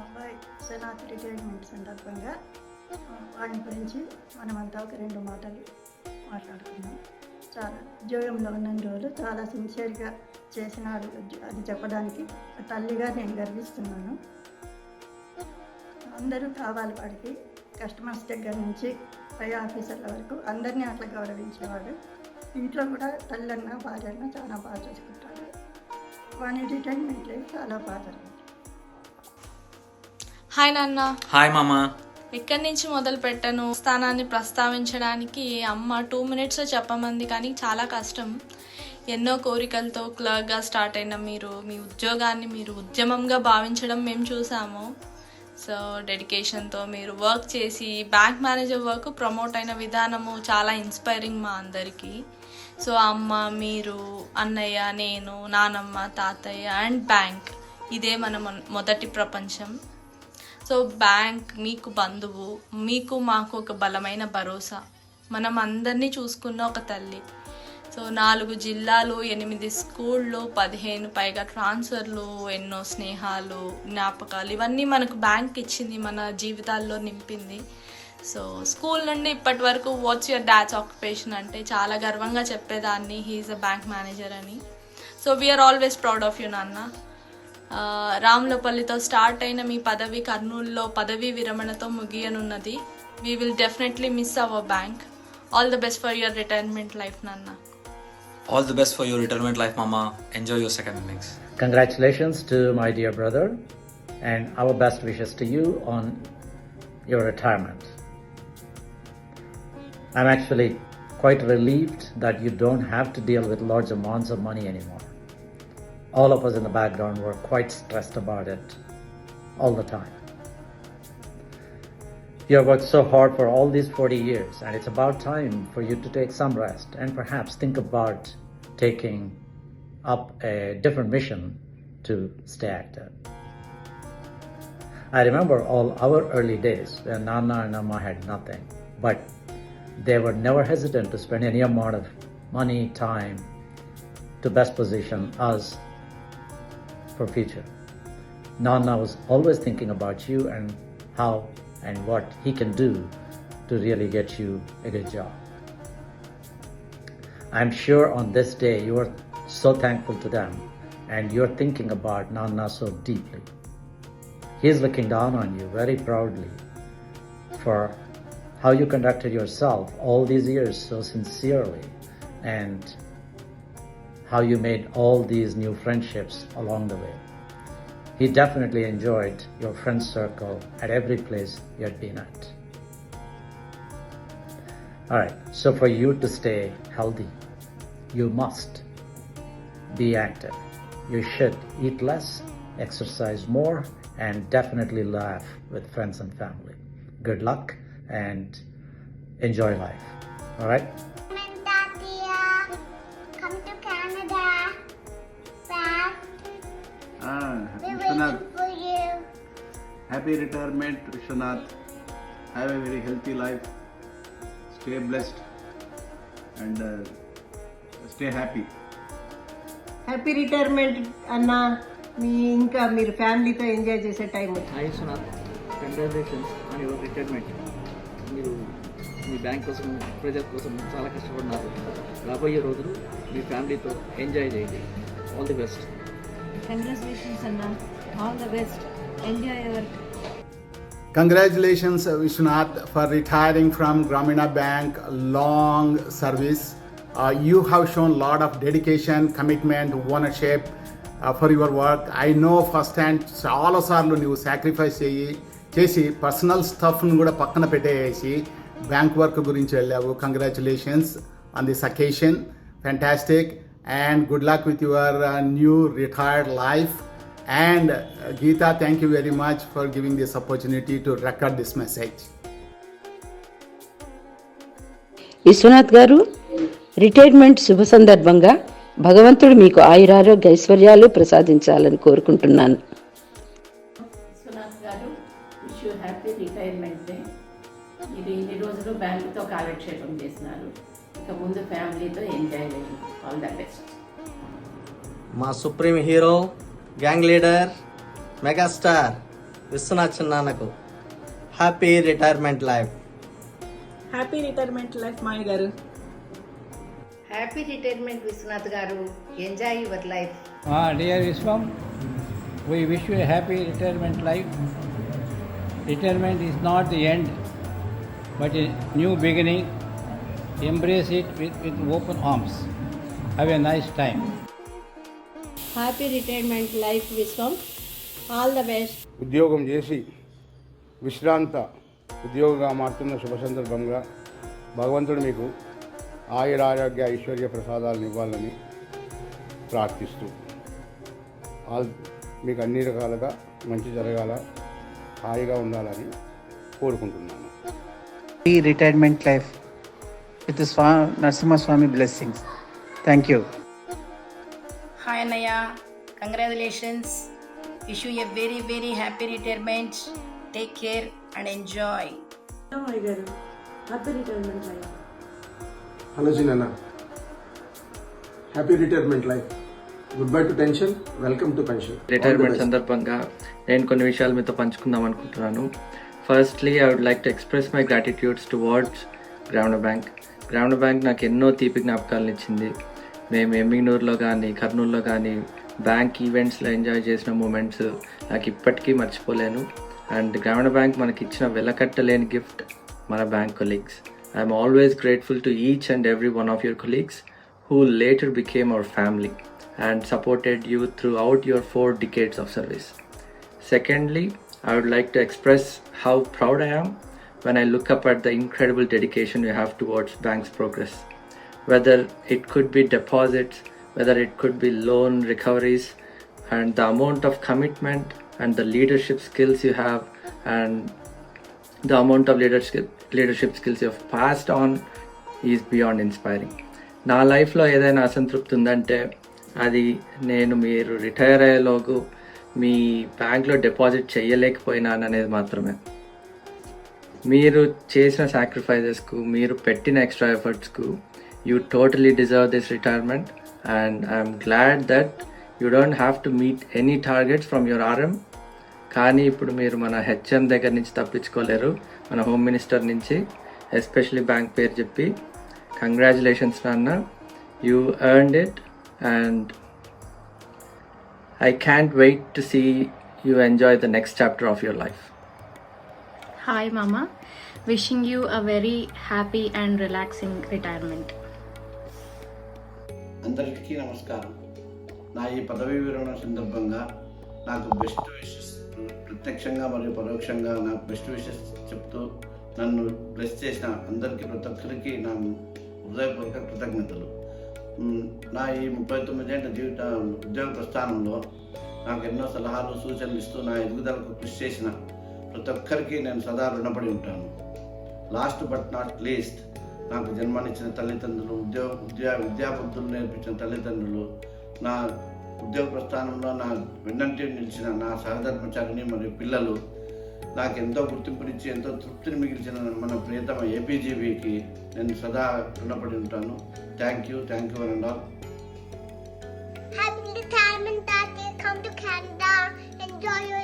అబ్బాయి సెనాత్ రిటైర్మెంట్ సందర్భంగా ఆ, గురించి మనమంతా ఒక రెండు మాటలు మాట్లాడుకున్నాం చాలా ఉద్యోగంలో ఉన్న రోజులు చాలా సిన్సియర్గా చేసినారు అది చెప్పడానికి తల్లిగా నేను గర్విస్తున్నాను. అందరూ కావాలి వాడికి కస్టమర్స్ దగ్గర నుంచి పై ఆఫీసర్ల వరకు అందరినీ అట్లా గౌరవించేవాడు ఇంట్లో కూడా తల్లన్న భార్యన్న చాలా బాగా చూసుకుంటాడు. వాని రిటైర్మెంట్ లైఫ్ చాలా బాగా హాయ్ నాన్న. హాయ్ మామా. ఎక్కడి నుంచి మొదలు పెట్టను? స్థానాన్ని ప్రస్తావించడానికి అమ్మ టూ మినిట్స్ చెప్పమంది కానీ చాలా కష్టం. ఎన్నో కోరికలతో క్లర్క్గా స్టార్ట్ అయిన మీరు మీ ఉద్యోగాన్ని మీరు ఉద్యమంగా భావించడం మేము చూసాము. సో డెడికేషన్తో మీరు వర్క్ చేసి బ్యాంక్ మేనేజర్ వర్క్ ప్రమోట్ అయిన విధానము చాలా ఇన్స్పైరింగ్ మా అందరికీ. సో అమ్మ మీరు అన్నయ్య నేను నానమ్మ తాతయ్య అండ్ బ్యాంక్. ఇదే మన మొదటి ప్రపంచం. సో బ్యాంక్ మీకు బంధువు మీకు మాకు ఒక బలమైన భరోసా. మనం అందరినీ చూసుకున్న ఒక తల్లి. సో నాలుగు జిల్లాలు ఎనిమిది స్కూళ్ళు పదిహేను పైగా ట్రాన్స్ఫర్లు ఎన్నో స్నేహాలు జ్ఞాపకాలు ఇవన్నీ మనకు బ్యాంక్ ఇచ్చింది మన జీవితాల్లో నింపింది. సో స్కూల్ నుండి ఇప్పటి వరకు వాట్స్ యువర్ డాడ్స్ ఆక్యుపేషన్ అంటే చాలా గర్వంగా చెప్పేదాన్ని. He is a bank manager అని. So we are always proud of you నాన్న. రామ్లపల్లితో స్టార్ట్ అయిన మీ పదవి కర్నూలులో పదవీ విరమణతో ముగియనున్నది we will definitely miss our bank all the best for your retirement life నాన్న all the best for your retirement life మామా enjoy your second innings Congratulations to my dear brother, and our best wishes to you on your retirement. I'm actually quite relieved that you don't have to deal with large amounts of money anymore. All of us in the background were quite stressed about it all the time. You have worked so hard for all these 40 years, and it's about time for you to take some rest and perhaps think about taking up a different mission to stay active. I remember all our early days when Nana and Amma had nothing, but they were never hesitant to spend any amount of money, time to best position us for future. Nana was always thinking about you and how and what he can do to really get you a good job. I'm sure on this day you are so thankful to them and you're thinking about Nana so deeply. He's looking down on you very proudly for how you conducted yourself all these years so sincerely and how you made all these new friendships along the way. He definitely enjoyed your friend circle at every place you had been at. Alright, so for you to stay healthy, you must be active. You should eat less, exercise more, and definitely laugh with friends and family. Good luck and enjoy life. Alright? Tatia, Happy retirement, Vishwanath. Have a very healthy life. Stay blessed and uh, stay happy. Happy retirement అన్న మీ ఇంకా మీరు ఫ్యామిలీతో enjoy చేసే time hi Sunath congratulations on your retirement మీరు మీ bank కోసం ప్రజల కోసం చాలా కష్టపడినారు రాబోయే రోజులు మీ ఫ్యామిలీతో ఎంజాయ్ చేయండి. ఆల్ ది బెస్ట్ కంగ్రాచులేషన్స్ అన్న all the best enjoy your Congratulations, uh, Vishwanath, for retiring from Gramina Bank. Long service. Uh, you have shown a lot of dedication, commitment, ownership uh, for your work. I know firsthand చాలా సార్లు నువ్వు sacrifice చేయి చేసి personal స్టఫ్ను కూడా పక్కన పెట్టేసి bank work గురించి వెళ్ళావు congratulations on this occasion fantastic and good luck with your new retired life And uh, Geeta, thank you very much for giving this opportunity to record this message. Vishwanath garu retirement శుభ సందర్భంగా భగవంతుడు మీకు ఆయురారోగ్య ఐశ్వర్యాలు ప్రసాదించాలని కోరుకుంటున్నాను. Vishwanath garu wish you happy retirement day. మీరు ఇన్ని రోజులు బ్యాంకుతో కాలక్షేపం చేసినారు. ఇక ముందు ఫ్యామిలీతో ఎంజాయ్ చేయండి. ఆల్ ద బెస్ట్ మా supreme hero gang leader megastar Vishwanath చిన్నాన్నకు happy retirement life. Happy retirement life Maya garu. Happy retirement Vishwanath garu enjoy your life. Dear Vishwam we wish you happy retirement life. Retirement is not the end but new beginning embrace it with with open arms have a nice time happy retirement life Vishwam all the best ఉద్యోగం చేసి విశ్రాంత ఉద్యోగిగా మారుతున్న శుభ సందర్భంగా భగవంతుడు మీకు ఆయుర ఆరోగ్య ఐశ్వర్య ప్రసాదాలను ఇవ్వాలని ప్రార్థిస్తూ ఆల్ మీకు అన్ని రకాలుగా మంచి జరగాల హాయిగా ఉండాలని కోరుకుంటున్నాను. ఈ రిటైర్మెంట్ లైఫ్ విత్ స్వా Narasimhaswamy blessings thank you hi అన్నయ్య congratulations wish you a very very happy retirement take care and enjoy garu happy retirement life hello happy retirement life good bye to tension welcome to pension retirement సందర్భంగా నేను కొన్ని విషయాలు మీతో పంచుకుందాం అనుకుంటున్నాను. Firstly I would like to express my gratitudes towards Grameena bank Grameena bank నాకు ఎన్నో తీపి జ్ఞాపకాలను ఇచ్చింది. మేము ఎమ్మిగ్నూరులో కానీ కర్నూలులో కానీ బ్యాంక్ ఈవెంట్స్లో ఎంజాయ్ చేసిన మూమెంట్స్ నాకు ఇప్పటికీ మర్చిపోలేను. అండ్ గ్రామీణ బ్యాంక్ మనకి ఇచ్చిన వెలకట్టలేని గిఫ్ట్ మన bank colleagues. I'm always grateful to each and every one of your colleagues who later became our family and supported you through your four decades of service secondly I would like to express how proud I am when I look up at the incredible dedication you have towards bank's progress. Whether it could be deposits, whether it could be loan recoveries, and the amount of commitment and the leadership skills you have, and the amount of leadership leadership skills you have passed on is beyond inspiring. నా లైఫ్లో ఏదైనా అసంతృప్తి ఉందంటే అది నేను మీరు retire అయ్యేలోగు మీ బ్యాంక్లో deposit చేయలేకపోయినాను అనేది మాత్రమే మీరు చేసిన సాక్రిఫైజెస్కు మీరు పెట్టిన extra ఎఫర్ట్స్కు you totally deserve this retirement and I'm glad that you don't have to meet any targets from your RM కానీ ఇప్పుడు మీరు మన హెచ్ఎం దగ్గర నుంచి తప్పించుకోలేరు. మన హోమ్ మినిస్టర్ నుంచి ఎస్పెషలీ బ్యాంక్ పేరు చెప్పి కంగ్రాచులేషన్స్ నాన్న. You earned it and I can't wait to see you enjoy the next chapter of your life hi మామ wishing you a very happy and relaxing retirement అందరికీ నమస్కారం. నా ఈ పదవీ విరమణ సందర్భంగా నాకు బెస్ట్ విషెస్ ప్రత్యక్షంగా మరియు పరోక్షంగా నాకు బెస్ట్ విషెస్ చెప్తూ నన్ను బ్లెస్ చేసిన అందరికీ ప్రతి ఒక్కరికి నా హృదయపూర్వక కృతజ్ఞతలు. నా ఈ ముప్పై తొమ్మిదేళ్ళ జీవిత ఉద్యోగ ప్రస్థానంలో నాకు ఎన్నో సలహాలు సూచనలు ఇస్తూ నా ఎదుగుదలకు కృషి చేసిన ప్రతి ఒక్కరికి నేను సదా రుణపడి ఉంటాను. లాస్ట్ బట్ నాట్ లీస్ట్ నాకు జన్మనిచ్చిన తల్లిదండ్రులు ఉద్యోగ విద్యా విద్యాబుద్ధులు నేర్పించిన తల్లిదండ్రులు నా ఉద్యోగ ప్రస్థానంలో నా వెన్నంటి నిలిచిన నా సహధర్మచారిని మరియు పిల్లలు నాకు ఎంతో గుర్తింపునిచ్చి ఎంతో తృప్తిని మిగిల్చిన మన ప్రియతమ ఏపీజీబీకి నేను సదా రుణపడి ఉంటాను. Thank you thank you and all Happy retirement, Come to Canada. Enjoy your